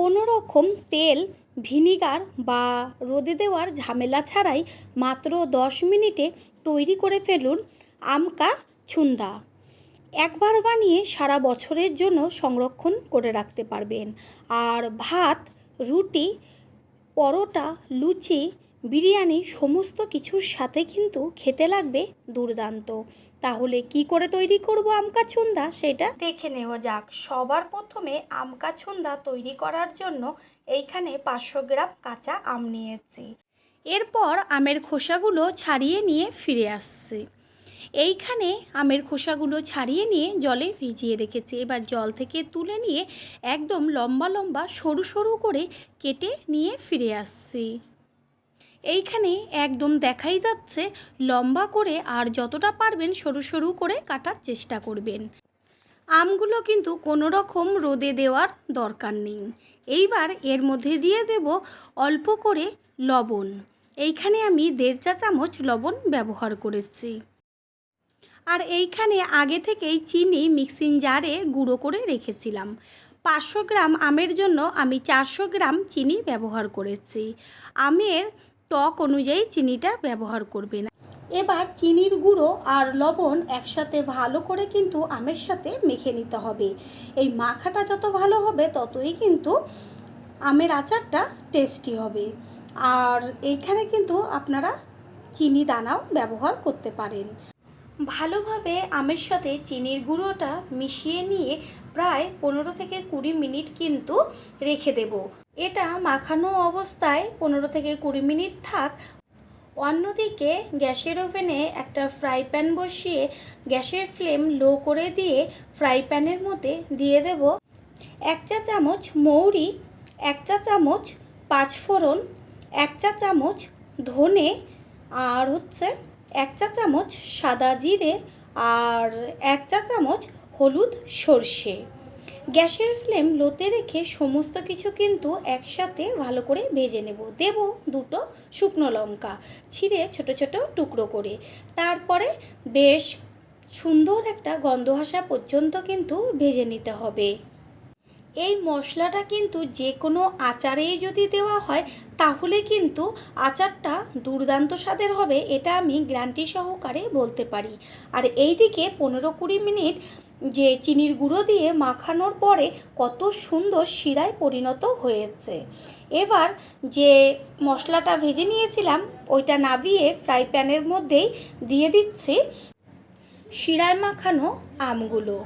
কোনো রকম তেল, ভিনিগার বা রোদে দেওয়ার ঝামেলা ছাড়াই মাত্র দশ মিনিটে তৈরি করে ফেলুন আমকা ছুন্দা। একবার বানিয়ে সারা বছরের জন্য সংরক্ষণ করে রাখতে পারবেন। আর ভাত, রুটি, পরোটা, লুচি বিরিয়ানি সমস্ত কিছুর সাথে কিন্তু খেতে লাগবে দুর্দান্ত। তাহলে কি করে তৈরি করব আমকা ছুন্দা সেটা? দেখে নেওয়া যাক। সবার প্রথমে আমকা ছুন্দা তৈরি করার জন্য এইখানে পাঁচশো গ্রাম কাঁচা আম নিয়েছি। এরপর আমের খোসাগুলো ছাড়িয়ে নিয়ে ফিরে আসছি। এইখানে আমের খোসাগুলো ছাড়িয়ে নিয়ে জলে ভিজিয়ে রেখেছি। এবার জল থেকে তুলে নিয়ে একদম লম্বা লম্বা সরু সরু করে কেটে নিয়ে ফিরে আসছি। এইখানে একদম দেখাই যাচ্ছে লম্বা করে আর যতটা পারবেন সরু সরু করে কাটার চেষ্টা করবেন। আমগুলো কিন্তু কোনো রকম রোদে দেওয়ার দরকার নেই। এইবার এর মধ্যে দিয়ে দেব অল্প করে লবণ। এইখানে আমি দেড় চা চামচ লবণ ব্যবহার করেছি। আর এইখানে আগে থেকেই চিনি মিক্সিং জারে গুঁড়ো করে রেখেছিলাম। পাঁচশো গ্রাম আমের জন্য আমি চারশো গ্রাম চিনি ব্যবহার করেছি। আমের টক অনুযায়ী চিনিটা ব্যবহার করবেন এবার চিনির গুঁড়ো আর লবণ একসাথে ভালো করে কিন্তু আমের সাথে মেখে নিতে হবে। এই মাখাটা যত ভালো হবে, ততই কিন্তু আমের আচারটা টেস্টি হবে। আর এইখানে কিন্তু আপনারা চিনি দানাও ব্যবহার করতে পারেন। ভালোভাবে আমের সাথে চিনির গুঁড়োটা মিশিয়ে নিয়ে প্রায় পনেরো থেকে কুড়ি মিনিট কিন্তু রেখে দেব। এটা মাখানো অবস্থায় পনেরো থেকে কুড়ি মিনিট থাক। অন্যদিকে গ্যাসের ওভেনে একটা ফ্রাই প্যান বসিয়ে গ্যাসের ফ্লেম লো করে দিয়ে ফ্রাই প্যানের মধ্যে দিয়ে দেব এক চা চামচ মৌরি, এক চা চামচ পাঁচফোড়ন, এক চা চামচ ধনে, আর হচ্ছে এক চা চামচ সাদা জিরে আর এক চা চামচ হলুদ সর্ষে। গ্যাসের ফ্লেম লোতে রেখে সমস্ত কিছু কিন্তু একসাথে ভালো করে ভেজে নেব। দেব দুটো শুকনো লঙ্কা ছিঁড়ে ছোট ছোট টুকরো করে। তারপরে বেশ সুন্দর একটা গন্ধ আসা পর্যন্ত কিন্তু ভেজে নিতে হবে। এই মশলাটা কিন্তু যে কোনো আচারেই যদি দেওয়া হয়, তাহলে কিন্তু আচারটা দুর্দান্ত স্বাদের হবে, এটা আমি গ্যারান্টি সহকারে বলতে পারি। আর এই দিকে পনেরো কুড়ি মিনিট যে চিনির গুঁড়ো দিয়ে মাখানোর পরে কত সুন্দর শিরায় পরিণত হয়েছে। এবার যে মশলাটা ভেজে নিয়েছিলাম, ওইটা নাবিয়ে ফ্রাই প্যানের মধ্যেই দিয়ে দিচ্ছি শিরায় মাখানো আমগুলো।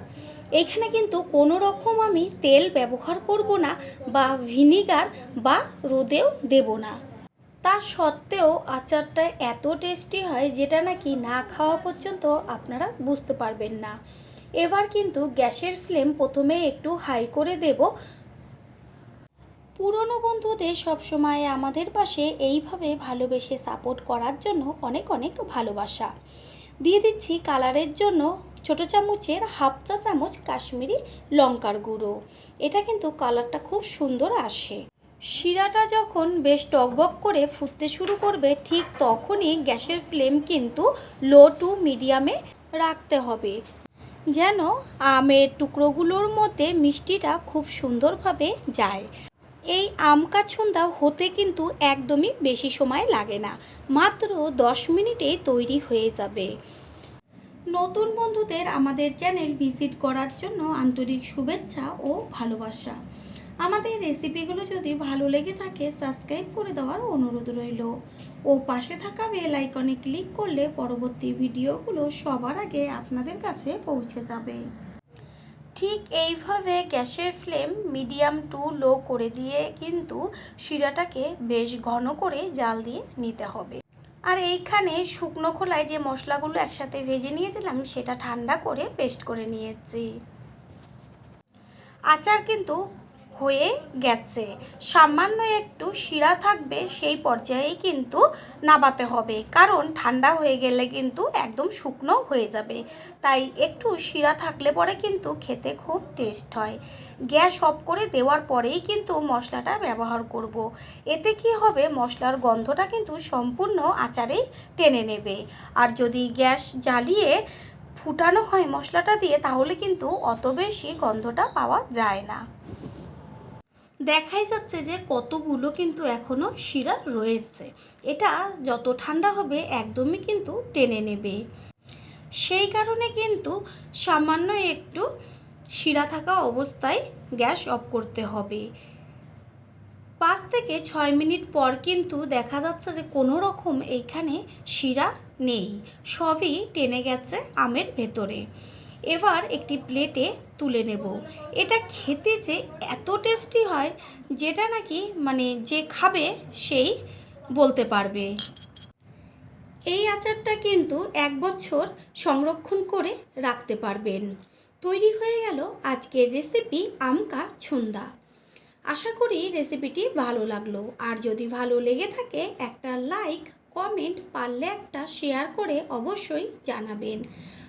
এখানে কিন্তু কোনো রকম আমি তেল ব্যবহার করব না বা ভিনিগার বা রোদেও দেব না। তা সত্ত্বেও আচারটা এত টেস্টি হয় যেটা নাকি না খাওয়া পর্যন্ত আপনারা বুঝতে পারবেন না। এবার কিন্তু গ্যাসের ফ্লেম প্রথমে একটু হাই করে দেব। পুরনো বন্ধুদের সবসময় আমাদের পাশে এইভাবে ভালোবেসে সাপোর্ট করার জন্য অনেক অনেক ভালোবাসা। দিয়ে দিচ্ছি কালারের জন্য ছোট চামচের হাফ চা চামচ কাশ্মীরি লঙ্কার গুঁড়ো। এটা কিন্তু কালারটা খুব সুন্দর আসে। শিরাটা যখন বেশ টকবক করে ফুটতে শুরু করবে, ঠিক তখনই গ্যাসের ফ্লেম কিন্তু লো টু মিডিয়ামে রাখতে হবে। যেন আমের টুকরোগুলোর মধ্যে মিষ্টিটা খুব সুন্দরভাবে যায়। এই আম কাছুন্দা হতে কিন্তু একদমই বেশি সময় লাগে না। মাত্র দশ মিনিটে তৈরি হয়ে যাবে। নতুন বন্ধুদের আমাদের চ্যানেল ভিজিট করার জন্য আন্তরিক শুভেচ্ছা ও ভালোবাসা। আমাদের রেসিপিগুলো যদি ভালো লেগে থাকে, সাবস্ক্রাইব করে দেওয়ার অনুরোধ রইল। ও পাশে থাকা বেল আইকনে ক্লিক করলে পরবর্তী ভিডিওগুলো সবার আগে আপনাদের কাছে পৌঁছে যাবে। ঠিক এইভাবে গ্যাসের ফ্লেম মিডিয়াম টু লো করে দিয়ে কিন্তু শিরাটাকে বেশ ঘন করে জাল দিয়ে নিতে হবে। আর এইখানে শুকনো খোলায় যে মশলাগুলো একসাথে ভেজে নিয়েছিলাম, সেটা ঠান্ডা করে পেস্ট করে নিয়েছি। আচার কিন্তু হয়ে গেছে। সামান্য একটু শিরা থাকবে সেই পর্যায়েই কিন্তু নাবাতে হবে। কারণ ঠান্ডা হয়ে গেলে কিন্তু একদম শুকনো হয়ে যাবে। তাই একটু শিরা থাকলে পরে কিন্তু খেতে খুব টেস্ট হয়। গ্যাস অফ করে দেওয়ার পরেই কিন্তু মশলাটা ব্যবহার করব। এতে কি হবে? মশলার গন্ধটা কিন্তু সম্পূর্ণ আচারেই টেনে নেবে। আর যদি গ্যাস জ্বালিয়ে ফুটানো হয় মশলাটা দিয়ে, তাহলে কিন্তু অত বেশি গন্ধটা পাওয়া যায় না। দেখাই যাচ্ছে যে কতগুলো কিন্তু এখনও শিরা রয়েছে। এটা যত ঠান্ডা হবে একদমই কিন্তু টেনে নেবে। সেই কারণে কিন্তু সামান্য একটু শিরা থাকা অবস্থায় গ্যাস অফ করতে হবে। পাঁচ থেকে ছয় মিনিট পর কিন্তু দেখা যাচ্ছে যে কোনো রকম এইখানে শিরা নেই। সবই টেনে গেছে আমের ভেতরে। এবার একটি প্লেটে তুলে নেব। এটা খেতে যে এত টেস্টি হয়, যেটা নাকি মানে যে খাবে সেই বলতে পারবে। এই আচারটা কিন্তু এক বছর সংরক্ষণ করে রাখতে পারবেন। তৈরি হয়ে গেল আজকের রেসিপি আমকা ছন্দা। আশা করি রেসিপিটি ভালো লাগল। আর যদি ভালো লেগে থাকে, একটা লাইক কমেন্ট পারলে একটা শেয়ার করে অবশ্যই জানাবেন।